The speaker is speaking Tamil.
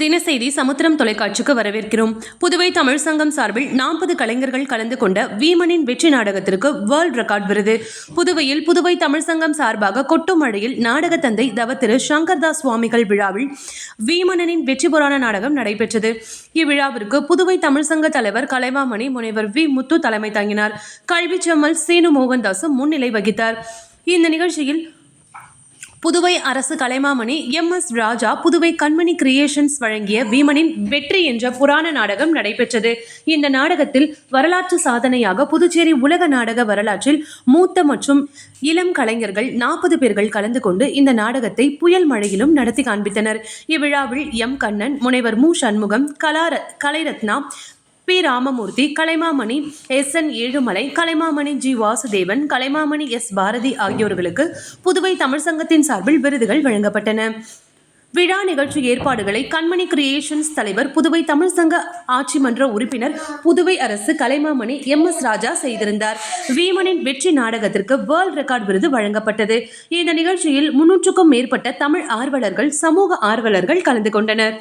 தினசெய்தி சமுத்திரம் தொலைக்காட்சிக்கு வரவேற்கிறோம். புதுவை தமிழ் சங்கம் சார்பில் நாற்பது கலைஞர்கள் கலந்து கொண்ட வீமனின் வெற்றி நாடகத்திற்கு வேர்ல்ட் ரெக்கார்ட் விருது. புதுவையில் புதுவை தமிழ் சங்கம் சார்பாக கொட்டுமழையில் நாடக தந்தை தவ திரு சங்கர்தாஸ் சுவாமிகள் விழாவில் வீமனனின் வெற்றி புராண நாடகம் நடைபெற்றது. இவ்விழாவிற்கு புதுவை தமிழ் சங்க தலைவர் கலைவாமணி முனைவர் வி. முத்து தலைமை தாங்கினார். கல்வி செம்மல் சீனு மோகன்தாசும் முன்னிலை வகித்தார். இந்த நிகழ்ச்சியில் புதுவை அரசு Kalaimamani M S Raja Puduvai Kanmani creations வழங்கிய வீமனின் வெற்றி என்ற புராண நாடகம் நடைபெற்றது. இந்த நாடகத்தில் வரலாற்று சாதனையாக புதுச்சேரி உலக நாடக வரலாற்றில் மூத்த மற்றும் இளம் கலைஞர்கள் நாற்பது பேர்கள் கலந்து கொண்டு இந்த நாடகத்தை புயல் மழையிலும் நடத்தி காண்பித்தனர். இவ்விழாவில் எம் கண்ணன் முனைவர் மு Shanmugam கலார Kalairatna P Ramamurthy Kalaimamani S N Ezhumalai Kalaimamani G Vasudevan Kalaimamani S Bharathi ஆகியோர்களுக்கு Puduvai Tamil சங்கத்தின் சார்பில் விருதுகள் வழங்கப்பட்டன. விழா நிகழ்ச்சி ஏற்பாடுகளை கண்மணி கிரியேஷன்ஸ் தலைவர் புதுவை தமிழ் சங்க ஆட்சி மன்ற உறுப்பினர் புதுவை அரசு கலைமாமணி எம் எஸ் ராஜா செய்திருந்தார். வீமனின் வெற்றி நாடகத்திற்கு வேர்ல்ட் ரெக்கார்ட் விருது வழங்கப்பட்டது. இந்த நிகழ்ச்சியில் முன்னூற்றுக்கும் மேற்பட்ட தமிழ் ஆர்வலர்கள் சமூக ஆர்வலர்கள் கலந்து கொண்டனர்.